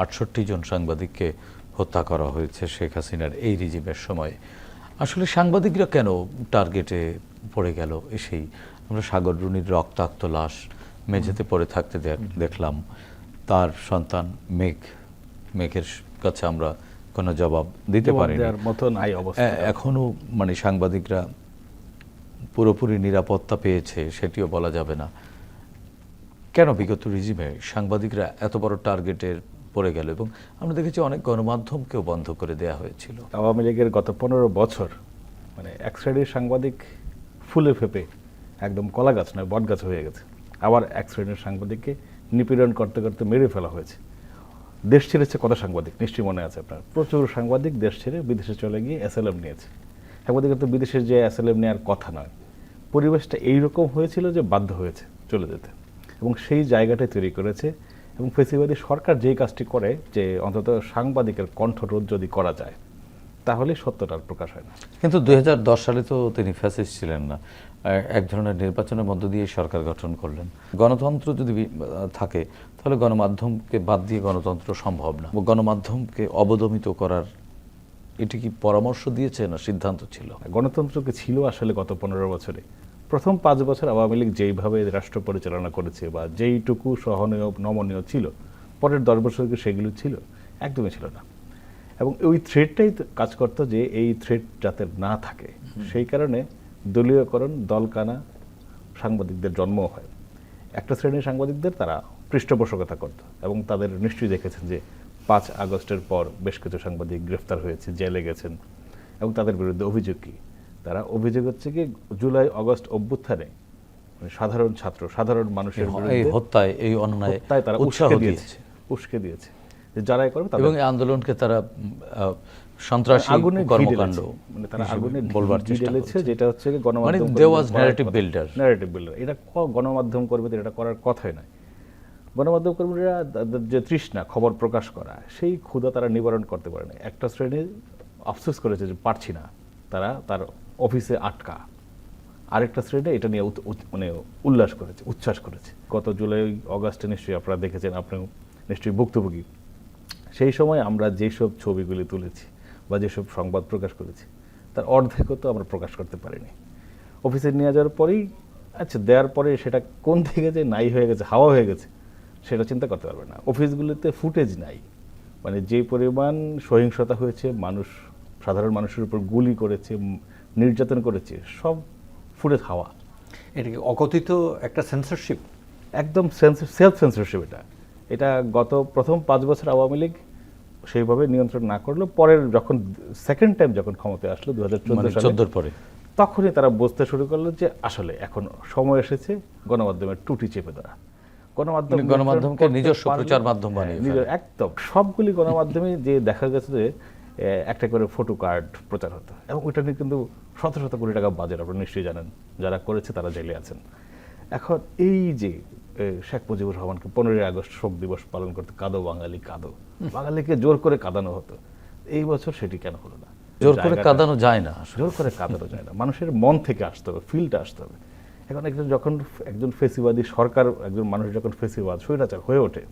আটষট্টি জন সাংবাদিককে হত্যা করা হয়েছে শেখ হাসিনার এই রিজিমের সময়। আসলে সাংবাদিকরা কেন টার্গেটে পড়ে গেল এসেই? আমরা সাগর রুনির রক্তাক্ত লাশ মেঝেতে পড়ে থাকতে দেখ- দেখলাম। তার সন্তান মেঘ। মেঘের কাছে আমরা কোনো জবাব দিতে পারি মতো নাই অবস্থা। এ- এখনও মানে সাংবাদিকরা পুরোপুরি নিরাপত্তা পেয়েছে সেটিও বলা যাবে না। কেন বিগত রিজিমে সাংবাদিকরা এত বড় টার্গেটের পড়ে গেল এবং আমরা দেখেছি অনেক গণমাধ্যমকেও বন্ধ করে দেয়া হয়েছিল। আওয়ামী লীগের গত পনেরো বছর মানে এক শ্রেণির সাংবাদিক ফুলে ফেপে একদম কলা গাছ নয়, বট গাছ হয়ে গেছে। আবার এক শ্রেণির সাংবাদিককে নিপীড়ন করতে করতে মেরে ফেলা হয়েছে। দেশ ছেড়েছে কত সাংবাদিক? নিশ্চয়ই মনে আছে আপনার। প্রচুর সাংবাদিক দেশ ছেড়ে বিদেশে চলে গিয়ে এসএলএম নিয়েছে। সাংবাদিকের তো বিদেশে যে এসএলএম নেওয়ার কথা নয়। পরিবেশটা এইরকম হয়েছিল যে বাধ্য হয়েছে চলে যেতে। এবং সেই জায়গাটাই তৈরি করেছে এবং ফেসিবাদী সরকার যেই কাজটি করে যে অন্তত সাংবাদিকের কণ্ঠরোধ যদি করা যায় তাহলে সত্যটার প্রকাশ হয় না। কিন্তু দুই সালে তো তিনি ফ্যাসিস্ট ছিলেন না। এক ধরনের নির্বাচনের মধ্য দিয়ে সরকার গঠন করলেন। গণতন্ত্র যদি থাকে তাহলে গণমাধ্যমকে বাদ দিয়ে গণতন্ত্র সম্ভব না। গণমাধ্যমকে অবদমিত করার এটি কি পরামর্শ দিয়েছে না সিদ্ধান্ত ছিল? গণতন্ত্রকে ছিল আসলে গত পনেরো বছরে? প্রথম পাঁচ বছর আওয়ামী লীগ যেইভাবে রাষ্ট্র পরিচালনা করেছে বা যেইটুকু সহনীয় নমনীয় ছিল পরের দশ বছর সেগুলো ছিল? একদমই ছিল না। এবং ওই থ্রেডটাই কাজ করতো যে এই থ্রেড যাতে না থাকে। সেই কারণে দলীয়করণ দলকানা সাংবাদিকদের জন্ম হয়। একটা শ্রেণির সাংবাদিকদের তারা পৃষ্ঠপোষকতা করত এবং তাদের নিশ্চয়ই দেখেছেন যে পাঁচ আগস্টের পর বেশ কিছু সাংবাদিক গ্রেফতার হয়েছে জেলে গেছেন এবং তাদের বিরুদ্ধে অভিযোগ কি? তারা অভিযোগ হচ্ছে কি জুলাই আগস্ট অভ্যুত্থানে মানে সাধারণ ছাত্র সাধারণ মানুষের এই হত্যায় এই অন্যায় হত্যায় তারা উৎসাহ দিয়েছে। উস্কে দিয়েছে। যে যারাই করবে এবং এই আন্দোলনকে তারা সন্ত্রাসী আগুনে কর্মকাণ্ড মানে তারা আগুনে বলবার চেষ্টা করছে। যেটা হচ্ছে কি মানে গণমাধ্যম there was narrative builder. Narrative builder এটা গণমাধ্যম কর্মীদের এটা করার কথাই নয়। গণমাধ্যম কর্মীরা যে তৃষ্ণা খবর প্রকাশ করা সেই ক্ষুধা তারা নিবারণ করতে পারে না একটা শ্রেণি আফসোস করেছে যে পারছি না। তারা তার অফিসে আটকা। আরেকটা শ্রেণি এটা নিয়ে মানে উল্লাস করেছে, উচ্ছ্বাস করেছে। গত জুলাই, অগাস্টে নিশ্চয়ই আপনারা দেখেছেন, আপনিও নিশ্চয়ই ভুক্তভোগী। সেই সময় আমরা যেসব ছবিগুলি তুলেছি বা যেসব সংবাদ প্রকাশ করেছি, তার অর্ধেকও তো আমরা প্রকাশ করতে পারিনি। অফিসে নিয়ে যাওয়ার পরেই আচ্ছা দেওয়ার পরে সেটা কোন থেকে যে নাই হয়ে গেছে, হাওয়া হয়ে গেছে, সেটা চিন্তা করতে পারবে না। অফিসগুলিতে ফুটেজ নাই। মানে যে পরিমাণ সহিংসতা হয়েছে, মানুষ, সাধারণ মানুষের উপর গুলি করেছে নির্যাতন করেছে সব ফুটেজ হাওয়া। এটা কি অকথিত একটা সেন্সরশিপ একদম সেলফ সেন্সরশিপ এটা। এটা গত প্রথম পাঁচ বছর আওয়ামী লীগ সেইভাবে নিয়ন্ত্রণ না করল। পরের যখন সেকেন্ড টাইম যখন ক্ষমতায় আসলো দু হাজার মানে চোদ্দোর পরে। তখনই তারা বুঝতে শুরু করল যে আসলে এখন সময় এসেছে গণমাধ্যমের টুটি চেপে ধরা। গণমাধ্যম মানে গণমাধ্যমকে নিজস্ব প্রচার মাধ্যম বানিয়ে একদম। সবগুলি গণমাধ্যমে যে দেখা গেছে যে একটা করে ফটো কার্ড প্রচার হতো। এবং ওইটা নিয়ে কিন্তু শত শত কোটি টাকা বাজেট আপনারা নিশ্চয়ই জানেন। যারা করেছে তারা জেলে আছেন। এখন এই যে শেখ মুজিবুর রহমানকে পনেরোই আগস্ট শোক দিবস পালন করতে কাঁদো বাঙালি কাঁদো। বাঙালিকে জোর করে কাঁদানো হতো। এই বছর সেটি কেন হলো না? জোর করে কাঁদানো যায় না জোর করে কাঁদানো যায় না। মানুষের মন থেকে আসতে হবে ফিলটা আসতে হবে। এখন একজন যখন একজন ফেসিবাদী সরকার একজন মানুষ যখন ফেসিবাদ স্বৈরাচার হয়ে ওঠে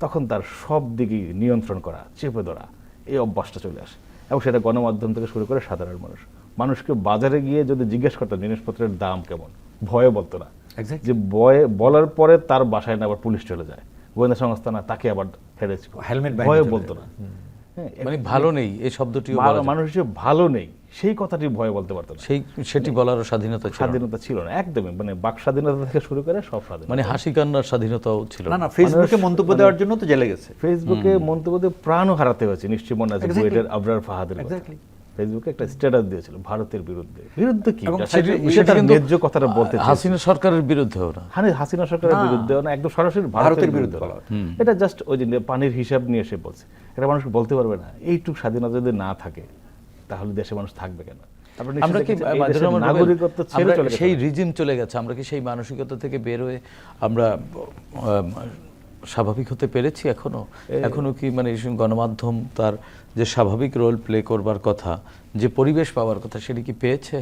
তখন তার সব দিকেই নিয়ন্ত্রণ করা চেপে ধরা এই অভ্যাসটা চলে আসে। এবং সেটা গণমাধ্যম থেকে শুরু করে সাধারণ মানুষ। মানুষকে বাজারে গিয়ে যদি জিজ্ঞেস করতো জিনিসপত্রের দাম কেমন? ভয়ে বলতো না। যে ভয়ে বলার পরে তার বাসায় না আবার পুলিশ চলে যায়। গোয়েন্দা সংস্থা না তাকে আবার হেরেছে হেলমেট ভয়ে বলতো না। হ্যাঁ মানে ভালো নেই এই শব্দটি মানুষ যে ভালো নেই। সেই কথাটি ভয়ে বলতে পারতো না। সেই সেটি বলারও স্বাধীনতা ছিল স্বাধীনতা ছিল না একদমই। মানে বাক স্বাধীনতা থেকে শুরু করে সব স্বাধীনতা। মানে হাসি কান্নার স্বাধীনতাও ছিল না না ফেসবুকে মন্তব্য দেওয়ার জন্য তো জেলে গেছে। ফেসবুকে মন্তব্য দিয়ে প্রাণও হারাতে হয়েছে নিশ্চয়ই মনে আছে. বুয়েটের আবরার ফাহাদের ফেসবুকে একটা স্ট্যাটাস দিয়েছিল ভারতের বিরুদ্ধে। বিরুদ্ধে কি? সেটা- ন্যায্য কথাটা বলতে হাসিনা সরকারের বিরুদ্ধেও না। হানি হাসিনা সরকারের না। বিরুদ্ধে না একদম সরাসরি ভারতের বিরুদ্ধে। এটা জাস্ট ওই যে পানির হিসাব নিয়ে এসে বলছে। এটা মানুষ বলতে পারবে না। এইটুকু স্বাধীনতা যদি না থাকে তাহলে দেশে মানুষ থাকবে কেন? আমরা কি নাগরিকত্ব ছেড়ে চলে সেই রিজিম চলে গেছে আমরা কি সেই মানসিকতা থেকে বের হয়ে আমরা স্বাভাবিক হতে পেরেছি এখনও? এখনও কি মানে গণমাধ্যম তার যে স্বাভাবিক রোল প্লে করবার কথা যে পরিবেশ পাওয়ার কথা সেটি কি পেয়েছে?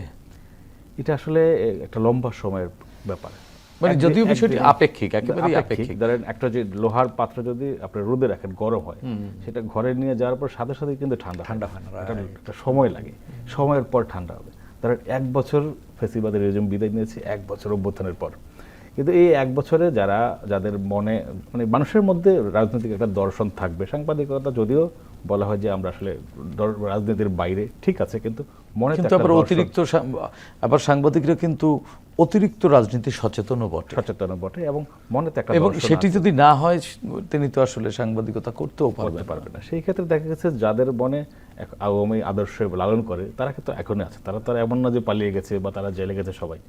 এটা আসলে একটা লম্বা সময়ের ব্যাপার। মানে যদিও বিষয়টি আপেক্ষিক, একেবারেই আপেক্ষিক। ধরেন একটা যে লোহার পাত্র যদি আপনি রোদে রাখেন গরম হয় সেটা ঘরে নিয়ে যাওয়ার পর সাথে সাথে কিন্তু ঠান্ডা ঠান্ডা হয় না, একটা সময় লাগে। সময়ের পর ঠান্ডা হবে। ধরেন এক বছর ফেসিবাদের রেজম বিদায় নিয়েছে এক বছর অভ্যুত্থানের পর। কিন্তু এই এক বছরে যারা যাদের মনে মানে মানুষের মধ্যে রাজনৈতিক একটা দর্শন থাকবে সাংবাদিকতা যদিও বলা হয় যে আমরা আসলে রাজনীতির বাইরে ঠিক আছে কিন্তু মনে কিন্তু আবার অতিরিক্ত আবার সাংবাদিকরা কিন্তু অতিরিক্ত রাজনীতি সচেতনও বটে। সচেতন বটে এবং মনে তো একটা এবং সেটি যদি না হয় তিনি তো আসলে সাংবাদিকতা করতেও করতে পারবেন পারবে না। সেই ক্ষেত্রে দেখা গেছে যাদের মনে আওয়ামী আদর্শ লালন করে তারা কিন্তু এখনই আছে। তারা তো আর এমন না যে পালিয়ে গেছে বা তারা জেলে গেছে সবাই।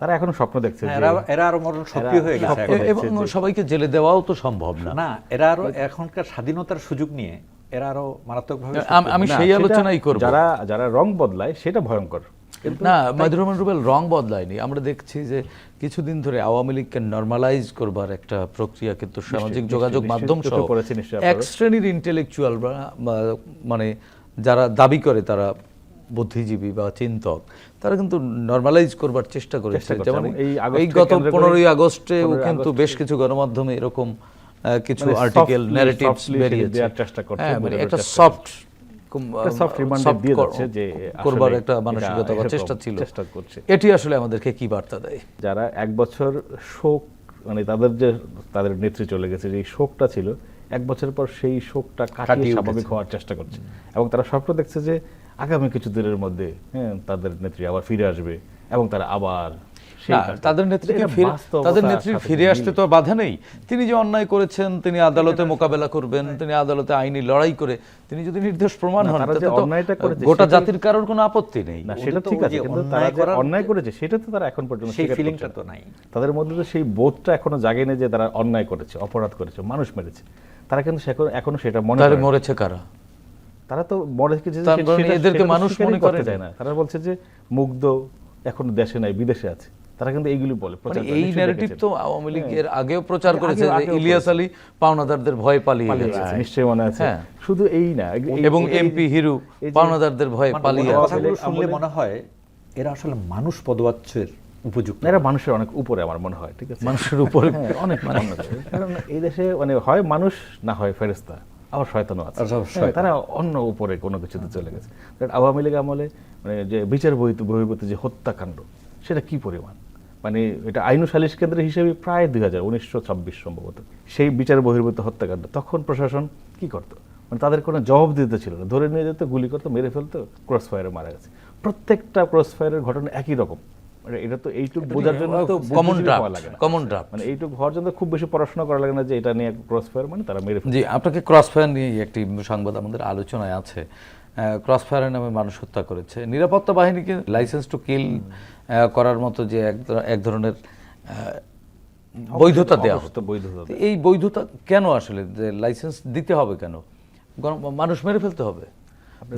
তারা এখনও স্বপ্ন দেখছে এরা এরা আরও মরণ সক্রিয় হয়ে গেছে এবং সবাইকে জেলে দেওয়াও তো সম্ভব না। না এরা আরও এখনকার স্বাধীনতার সুযোগ নিয়ে এরা আরও মারাত্মকভাবে আম- সেই আলোচনাই করব। যারা যারা রং বদলায় সেটা ভয়ঙ্কর। না রুবেল রং বদলায়নি। আমরা দেখছি যে কিছুদিন ধরে আওয়ামী লীগকে নর্মালাইজ করবার একটা প্রক্রিয়া কিন্তু সামাজিক যোগাযোগ মাধ্যম সহ এক শ্রেণির ইন্টেলেকচুয়াল মানে যারা দাবি করে তারা বুদ্ধিজীবী বা চিন্তক তারা কিন্তু নর্মালাইজ করবার চেষ্টা করেছে। যেমন এই গত পনেরোই আগস্টে কিন্তু বেশ কিছু গণমাধ্যমে এরকম কিছু আর্টিকেল ন্যারেটিভস বেরিয়েছে দেওয়ার চেষ্টা করছে, হ্যাঁ মানে একটা সফট একটা দিয়ে যাচ্ছে যে করবার একটা মানসিকতা বা চেষ্টা ছিল। চেষ্টা করছে। এটি আসলে আমাদেরকে কি বার্তা দেয়? যারা এক বছর শোক মানে তাদের যে তাদের নেত্রী চলে গেছে যে শোকটা ছিল এক বছর পর সেই শোকটা কাটিয়ে স্বাভাবিক হওয়ার চেষ্টা করছে। এবং তারা স্বপ্ন দেখছে যে আগামী কিছু দিনের মধ্যে হ্যাঁ তাদের নেত্রী আবার ফিরে আসবে এবং তারা আবার তাদের নেত্রীকে ফিরে- তাদের নেত্রীর ফিরে আসতে তো বাধা নেই। তিনি যে অন্যায় করেছেন তিনি আদালতে মোকাবেলা করবেন তিনি আদালতে আইনি লড়াই করে তিনি যদি নির্দোষ প্রমাণ হন তারা তাতে যে তো অন্যায়টা করেছে গোটা জাতির কারোর কোনো আপত্তি নেই। না সেটা ঠিক আছে কিন্তু অন্যায় তারা অন্যায় করেছে সেটা তো তারা এখন পর্যন্ত সেই ফিলিংটা তো নাই। তাদের মধ্যে তো সেই বোধটা এখনও জাগেনি যে তারা অন্যায় করেছে অপরাধ করেছে মানুষ মেরেছে। তারা কিন্তু এখনও সেটা মনে করে মরেছে কারা? তারা তো মরে কিছু তার এদেরকে মানুষ মনে করে যায় না। তারা বলছে যে মুগ্ধ এখন দেশে নাই বিদেশে আছে। তারা কিন্তু এইগুলি বলে মানে এই ন্যারেটিভ তো আওয়ামী লীগ হ্যাঁ। আগেও প্রচার করেছে যে ইলিয়াস আলী পাওনাদারদের ভয়ে পালিয়ে গেছে। নিশ্চয়ই মনে আছে। হ্যাঁ। শুধু এই না এবং এমপি হিরু পাওনাদারদের ভয়ে মানে পালিয়ে কথাগুলো শুনলে মনে হয় এরা আসলে মানুষ পদবাচ্যের উপযুক্ত। এরা মানুষের অনেক উপরে আমার মনে হয় ঠিক আছে? মানুষের উপরে। হ্যাঁ, অনেক মানুষ কারণ এই দেশে মানে হয় মানুষ না হয় ফেরেস্তা আবার শয়তানও আছে। তারা অন্য উপরে কোনো কিছুতে চলে গেছে। কারণ আওয়ামী লীগ আমলে মানে যে বিচার বহিত বহির্ভূত যে হত্যাকাণ্ড সেটা কি পরিমাণ? মানে এটা আইনু সালিশ কেন্দ্র হিসেবে প্রায় দুই হাজার উনিশশো ছাব্বিশ সম্ভবত। সেই বিচার বহির্ভূত হত্যাকাণ্ড তখন প্রশাসন কি করতো? মানে তাদের কোনো জবাব দিতে ছিল না। ধরে নিয়ে যেত গুলি করতো মেরে ফেলতো ক্রস ফায়ারে মারা গেছে। প্রত্যেকটা ক্রস ফায়ারের ঘটনা একই রকম। মানে এটা তো এইটুকু বোঝার জন্য তো কমন লাগে না। কমন ড্রাফট মানে এইটুকু হওয়ার জন্য খুব বেশি পড়াশোনা করা লাগে না যে এটা নিয়ে ক্রস ফায়ার মানে তারা মেরে। জি আপনাকে ক্রস ফায়ার নিয়ে একটি সংবাদ আমাদের আলোচনায় আছে। ক্রস ফায়ারের নামে মানুষ হত্যা করেছে। নিরাপত্তা বাহিনীকে লাইসেন্স টু কিল করার মতো যে এক ধরনের বৈধতা দেওয়া হতো। বৈধতা এই বৈধতা কেন আসলে? যে লাইসেন্স দিতে হবে কেন? মানুষ মেরে ফেলতে হবে।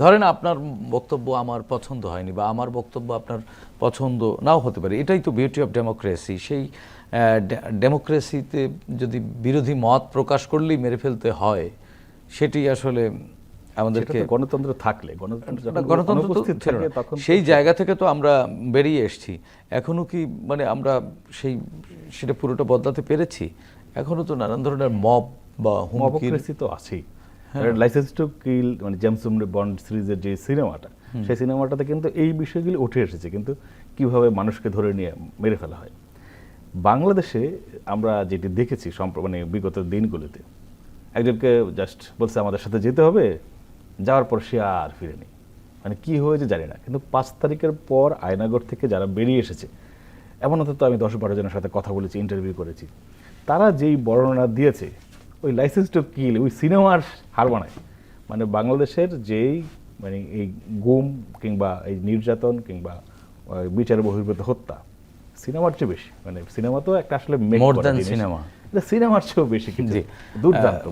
ধরেন আপনার বক্তব্য আমার পছন্দ হয়নি বা আমার বক্তব্য আপনার পছন্দ নাও হতে পারে। এটাই তো বিউটি অফ ডেমোক্রেসি সেই ডেমোক্রেসিতে যদি বিরোধী মত প্রকাশ করলেই মেরে ফেলতে হয় সেটি আসলে আমাদেরকে গণতন্ত্র থাকলে গণতন্ত্র গণতন্ত্র ছিল। তখন সেই জায়গা থেকে তো আমরা বেরিয়ে এসেছি এখনও কি মানে আমরা সেই সেটা পুরোটা বদলাতে পেরেছি এখনও তো নানান ধরনের মব বা মবক্রেসি তো আছেই। লাইসেন্স টু কিল মানে জেমস বন্ড সিরিজের যে সিনেমাটা সেই সিনেমাটাতে কিন্তু এই বিষয়গুলি উঠে এসেছে কিন্তু কীভাবে মানুষকে ধরে নিয়ে মেরে ফেলা হয় বাংলাদেশে আমরা যেটি দেখেছি সম্প্র- মানে বিগত দিনগুলোতে একজনকে জাস্ট বলছে আমাদের সাথে যেতে হবে যাওয়ার পর সে আর ফিরেনি। মানে কি হয়েছে জানি না কিন্তু পাঁচ তারিখের পর আয়নাগর থেকে যারা বেরিয়ে এসেছে এমন অন্তত আমি দশ বারো জনের সাথে কথা বলেছি ইন্টারভিউ করেছি তারা যেই বর্ণনা দিয়েছে ওই লাইসেন্স টু কিল ওই সিনেমার হার বানায় মানে বাংলাদেশের যেই মানে এই গুম কিংবা এই নির্যাতন কিংবা বিচার বহির্ভূত হত্যা সিনেমার চেয়ে বেশি। মানে সিনেমা তো একটা আসলে। এটা সিনেমার চেয়েও বেশি কিন্তু দুর্দান্ত